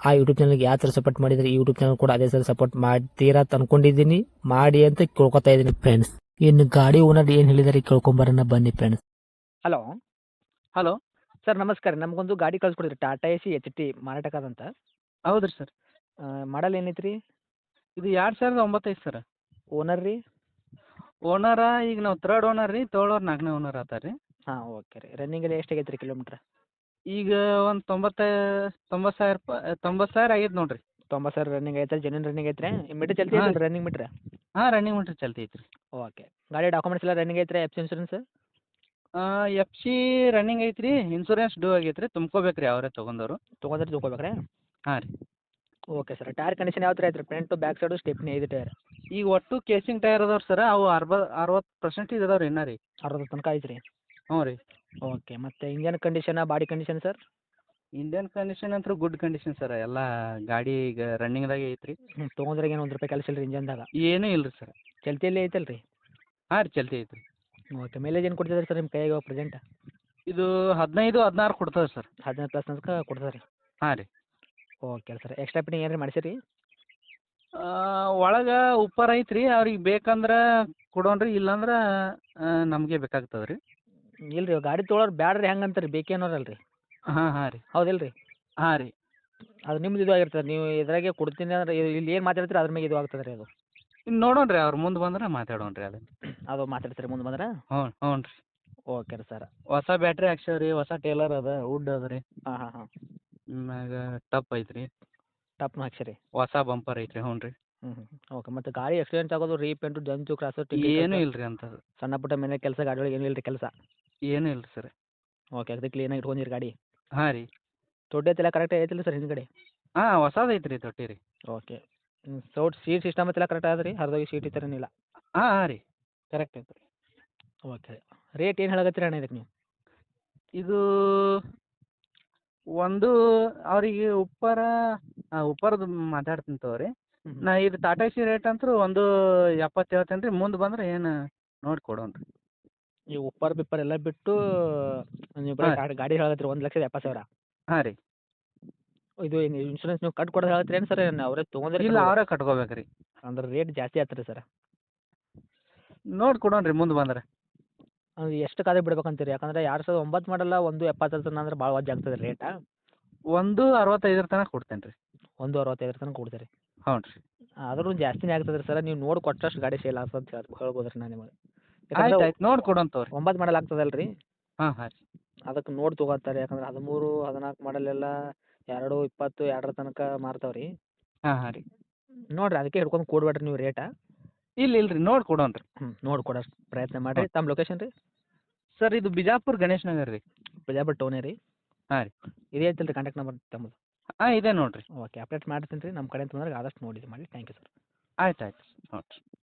ಆ ಯೂಟ್ಯೂಬ್ ಚಾನಲ್ಗೆ ಯಾವ ಥರ ಸಪೋರ್ಟ್ ಮಾಡಿದರೆ ಈ ಯೂಟ್ಯೂಬ್ ಚಾನಲ್ ಕೂಡ ಅದೇ ಥರ ಸಪೋರ್ಟ್ ಮಾಡ್ತೀರಾ ಅಂತ ಅನ್ಕೊಂಡಿದ್ದೀನಿ. ಮಾಡಿ ಅಂತ ಕೇಳ್ಕೊತಾ ಇದ್ದೀನಿ ಫ್ರೆಂಡ್ಸ್ ಇನ್ನು ಗಾಡಿ ಓನರ್ ಏನು ಹೇಳಿದಾರೆ ಕೇಳ್ಕೊಂಬರೋಣ ಬನ್ನಿ ಫ್ರೆಂಡ್ಸ್ ಹಲೋ ಹಲೋ ಸರ್ ನಮಸ್ಕಾರ. ನಮಗೊಂದು ಗಾಡಿ ಕಳ್ಸ್ಕೊಡಿದ್ರಿ. Tata A C H T ಮಾರಾಟಕ್ಕಾದಂತ. ಹೌದ್ರಿ ಸರ್ ಮಾಡಲ್ ಏನೈತ್ರಿ? ಇದು ಎರಡು ಸಾವಿರದ ಒಂಬತ್ತೈದು ಸರ್ ಓನರ್ ರೀ? ಓನರ ಈಗ ನಾವು ತರ್ಡ್ ಓನರ್ ರೀ ತೋಳೋರ್ ನಾಲ್ಕನೇ ಓನರ್ ಆತಾರ ರೀ. ಹಾಂ ಓಕೆ ರೀ. ರನ್ನಿಂಗ್ ಎಲ್ಲ ಎಷ್ಟು ಆಗೈತೆ ರೀ ಕಿಲೋಮೀಟ್ರ್ ಈಗ ಒಂದು ತೊಂಬತ್ತ ತೊಂಬತ್ತು ಸಾವಿರ ರೂಪಾಯಿ ತೊಂಬತ್ತು ಸಾವಿರ ಆಗೈತೆ ನೋಡಿರಿ. ತೊಂಬತ್ತು ಸಾವಿರ ರನ್ನಿಂಗ್ ಐತ್ರಿ ಜೆನ್ಯೂನ್ ರನ್ನಿಂಗ್ ಐತ್ರಿ? ಮೀಟ್ರ್ ಚಲ್ತಿ ಹಾಂ. ರನ್ನಿಂಗ್ ಮೀಟ್ರ್ ಹಾಂ ರನ್ನಿಂಗ್ ಮೀಟ್ರ್ ಚಲ್ತಿ ಐತ್ರಿ. ಓಕೆ ಗಾಡಿ ಡಾಕ್ಯುಮೆಂಟ್ಸ್ ಎಲ್ಲ ರನ್ನಿಂಗ್ ಐತ್ರಿ F insurance F C running ಐತ್ರಿ ಇನ್ಸೂರೆನ್ಸ್ ಡ್ಯೂ ಆಗೈತೆ ರೀ ತುಂಬ್ಕೋಬೇಕು ರೀ ಅವರೇ ತೊಗೊಂಡವರು. ತೊಗೊಂಡ್ರೆ ತೊಗೋಬೇಕ್ರಿ ಹಾಂ ರೀ. ಓಕೆ ಸರ್ ಟೈರ್ ಕಂಡೀಷನ್ ಯಾವ ಥರ ಐತ್ರಿ? ಫ್ರಂಟ್ ಬ್ಯಾಕ್ ಸೈಡು ಸ್ಟೆಪ್ನಿ ಐದು ಟೈರ್ ಈಗ ಒಟ್ಟು ಕೇಸಿಂಗ್ ಟೈರ್ ಅದಾವ್ರಿ ಸರ್ ಅವು ಅರ್ಬ ಅರವತ್ತು ಪರ್ಸೆಂಟೇಜ್ ಅದಾವೆ ರೀ ಇನ್ನೂ ರೀ. ಅರ್ಧ ತನಕ ಐತ್ರಿ. ಹ್ಞೂ ರೀ. ಓಕೆ ಮತ್ತು engine condition body condition sir engine condition ಅಂತೂ ಗುಡ್ ಕಂಡೀಷನ್ ಸರ್ ಎಲ್ಲ ಗಾಡಿ ಈಗ ರನ್ನಿಂಗ್ದಾಗೆ ಐತ್ರಿ. ಹ್ಞೂ ತೊಗೊಂಡ್ರೆ ಏನು ಒಂದು ರೂಪಾಯಿ ಕೆಲಸ ಇಲ್ಲ ರೀ ಇಂಜನ್ದಾಗ ಏನೂ ಇಲ್ಲ ರೀ ಸರ್ ಚಲ್ತಿಯಲ್ಲಿ ಐತಲ್ಲ ರೀ ಹಾಂ ರೀ ಚಲ್ತಿ ಐತ್ರಿ. ಓಕೆ ಮೈಲೇಜ್ ಏನು ಕೊಡ್ತಿದ್ರಿ ಸರ್ ನಿಮ್ಮ ಕೈಯಾಗ ಪ್ರೆಸೆಂಟ್ ಇದು ಹದಿನೈದು ಹದಿನಾರು ಕೊಡ್ತದೆ ಸರ್ ಹದಿನೈದು ಪ್ಲಸ್ ತನಕ ಕೊಡ್ತದೆ ರೀ ಹಾಂ ರೀ. ಓಕೆ ಸರ್ ಎಕ್ಸ್ಟ್ರಾ ಪಿಟಿಂಗ್ ಏನಾರು ಮಾಡಿಸಿರಿ? ಒಳಗೆ ಉಪ್ಪರ್ ಐತ್ರಿ ಅವ್ರಿಗೆ ಬೇಕಂದ್ರೆ ರೀ ಇಲ್ಲಾಂದ್ರೆ ನಮಗೆ ಬೇಕಾಗ್ತದೆ ರೀ ಇಲ್ಲ ರೀ ಗಾಡಿ ತೊಗೊಳೋರು ಬ್ಯಾಡ್ರಿ ಹೆಂಗೆ ಅಂತಾರೆ ಬೇಕೇನೋರಲ್ಲ ರೀ ಹಾಂ ಹಾಂ ರೀ. ಹೌದಿಲ್ಲ ರೀ ಹಾಂ ರೀ. ಅದು ನಿಮ್ದು ಇದು ಆಗಿರ್ತದೆ ನೀವು ಇದ್ರಾಗೆ ಕೊಡ್ತೀನಿ ಅಂದ್ರೆ ಇಲ್ಲಿ ಏನು ಮಾತಾಡ್ತೀರಿ ಅದ್ರ ಮ್ಯಾಗೆ ಇದು ಆಗ್ತದೆ ರೀ ಅದು. ಇನ್ನು ರೀ ಅವ್ರು ಮುಂದೆ ಬಂದ್ರೆ ಮಾತಾಡೋಣ್ರಿ ಅದು ಅದು ಮಾತಾಡ್ತೀರಿ ಮುಂದೆ ಬಂದ್ರೆ? ಹ್ಞೂ ಹ್ಞೂ ರೀ. ಓಕೆ ರೀ ಸರ್. ಹೊಸ ಬ್ಯಾಟ್ರಿ ಹಾಕ್ಸೇವ್ ರೀ ಹೊಸ ಟೇಲರ್ ಅದ ವುಡ್ ಅದ ರೀ. ಹಾಂ ಹಾಂ ಹಾಂ. ಮ್ಯಾಗ ಟಪ್ ಐತ್ರಿ. ಟಪ್ ಹಾಕ್ಸಿರಿ ಹೊಸ ಬಂಪರ್ ಐತ್ರಿ ಹ್ಞೂ ರೀ. ಹ್ಞೂ ಓಕೆ ಮತ್ತು ಗಾಡಿ ಆಕ್ಸಿಡೆಂಟ್ ಆಗೋದು ರೀಪೇಂಟು ಜಂತು ಕ್ರಾಸು ಏನೂ ಇಲ್ಲ ರೀ ಅಂತ ಸಣ್ಣ ಪುಟ್ಟ ಮನೆ ಕೆಲಸ ಗಾಡಿ ಒಳಗೆ ಏನೂ ಇಲ್ಲ ರೀ ಕೆಲಸ? ಏನೂ ಇಲ್ಲ ಸರ್. ಓಕೆ ಅದಕ್ಕೆ ಕ್ಲೀನಾಗಿ ಇಟ್ಕೊಂಡಿರಿ ಗಾಡಿ? ಹಾಂ ರೀ. ದೊಡ್ಡ ಐತೆಲ್ಲ ಕರೆಕ್ಟ್ ಐತಿಲ್ಲ ಸರ್ ಹಿಂದ್ಗಡೆ? ಹಾಂ ಹೊಸದು ಐತ್ರಿ ತೊಟ್ಟಿ ರೀ. ಓಕೆ. ಸೌಟ್ ಸೀಟ್ ಸಿಸ್ಟಮ್ ಎಲ್ಲ ಕರೆಕ್ಟ್ ಆದ್ರಿ? ರೀ ಹರಿದೋಗಿ ಸೀಟ್ ಈ ಥರನಿಲ್ಲ ಹಾಂ ಹಾಂ ರೀ. ಕರೆಕ್ಟ್ ಐತ್ರಿ ಓಕೆ ರೇಟ್ ಏನು ಹೇಳಕತ್ತೀರಿ ಅಣ್ಣ ಇದಕ್ಕೆ ನೀವು? ಇದು ಒಂದು ಅವರಿಗೆ ಉಪ್ಪರ ಆ, ಉಪ್ಪರದ್ದು ಮಾತಾಡ್ತೀನಿ ತಗೋರಿ. ನಾ ಇದು ಟಾಟಾ ಸಿ ರೇಟ್ ಅಂತೂ ಒಂದು ಎಪ್ಪತ್ತು ಹೇಳ್ತೇನೆ ರೀ ಮುಂದೆ ಬಂದ್ರೆ ಏನು ನೋಡಿ ಕೊಡೋಣ ರೀ ಈ ಉಪ್ಪರ್ ಬಿಪ್ಪರ್ ಎಲ್ಲ ಬಿಟ್ಟು ನೀವು ಬರೀ ಹಾಂ. ಗಾಡಿ ಗಾಡಿ ಒಂದ್ ಒಂದು ಲಕ್ಷದ ಎಪ್ಪತ್ತು ಸಾವಿರ. ಹಾಂ ರೀ. ಇದು ಇನ್ಶೂರೆನ್ಸ್ ನೀವು ಕಟ್ ಕೊಡೋದು ಹೇಳತ್ತೀರಿ ಏನು ಸರ್? ಅವರೇ ತಗೊಂಡ್ರಿ ಇಲ್ಲ ಅವರೇ ಕಟ್ಕೋಬೇಕು ರೀ. ಅಂದ್ರೆ ರೇಟ್ ಜಾಸ್ತಿ ಆತ್ರಿ ಸರ್. ನೋಡಿ ಕೊಡೋಣ್ರಿ ಮುಂದೆ ಬಂದ್ರೆ. ಅದು ಎಷ್ಟು ಕಾದ್ರೆ ಬಿಡ್ಬೇಕಂತೀರಿ ಯಾಕಂದ್ರೆ ಎರಡು ಸಾವಿರದ ಒಂಬತ್ತು ಮಾಡಲ್ಲ ಒಂದು ಎಪ್ಪತ್ತರ ತನಕ ಅಂದ್ರೆ ಭಾಳ ವಜ್ಜೆ ಆಗ್ತದೆ ರೇಟ್ ಒಂದು ಅರವತ್ತೈದರ ತನಕ ಕೊಡ್ತೇನೆ ರೀ. ಒಂದು ಅರವತ್ತೈದರ ತನಕ ಕೊಡ್ತೀರಿ. ಹ್ಞೂ ರೀ ಆದ್ರೂ ಜಾಸ್ತಿನೇ ಆಗ್ತದೆ ಸರ್ ನೀವು ನೋಡಿ ಕೊಟ್ಟಷ್ಟು ಗಾಡಿ ಸೇಲ್ ಆಗ್ತದೆ ಅಂತ ಹೇಳ್- ಹೇಳ್ಬೋದು ರೀ ನಾನು ನಿಮಗೆ. ಆಯ್ತು ಆಯ್ತು. ನೋಡಿ ಕೊಡೋಣ ತಗೋರಿ ಒಂಬತ್ತು ಮಾಡಲ್ ಆಗ್ತದಲ್ಲ ರೀ ಹಾಂ ಹಾಂ ರೀ. ಅದಕ್ಕೆ ನೋಡಿ ತಗೋತಾರೆ. ಯಾಕಂದ್ರೆ ಹದಿಮೂರು ಹದಿನಾಲ್ಕು ಮಾಡಲ್ ಎಲ್ಲ ಎರಡು ಇಪ್ಪತ್ತು ಎರಡರ ತನಕ ಮಾರ್ತಾವೆ ರೀ ಹಾಂ ಹಾಂ ರೀ. ನೋಡಿರಿ ಅದಕ್ಕೆ ಹಿಡ್ಕೊಂಡು ಕೊಡ್ಬೇಡ್ರಿ ನೀವು ರೇಟ. ಇಲ್ಲ ಇಲ್ಲ ರೀ. ನೋಡಿ ಕೊಡೋಣ ರೀ ಹ್ಞೂ ನೋಡಿ ಕೊಡೋಷ್ಟು ಪ್ರಯತ್ನ ಮಾಡಿರಿ. ತಮ್ಮ ಲೊಕೇಶನ್ ರೀ? ಸರ್ ಇದು ಬಿಜಾಪುರ್ ಗಣೇಶ್ ನಗರ್ ರೀ. ಬಿಜಾಪುರ್ ಟೌನೇ ರೀ? ಹಾಂ ರೀ. ಇದೇ ಐತಲ್ಲ ರೀ ಕಾಂಟ್ಯಾಕ್ಟ್ ನಂಬರ್ ತಮ್ಮದು? ಹಾಂ ಇದೆ ನೋಡಿರಿ. ಓಕೆ ಅಪ್ಡೇಟ್ ಮಾಡ್ತೀನಿ ರೀ. ನಮ್ಮ ಕಡೆ ಅಂತಂದ್ರೆ ಆದಷ್ಟು ನೋಡಿ ಮಾಡಿ. ಥ್ಯಾಂಕ್ ಯು ಸರ್ ಆಯ್ತು ಆಯ್ತು. ರೀ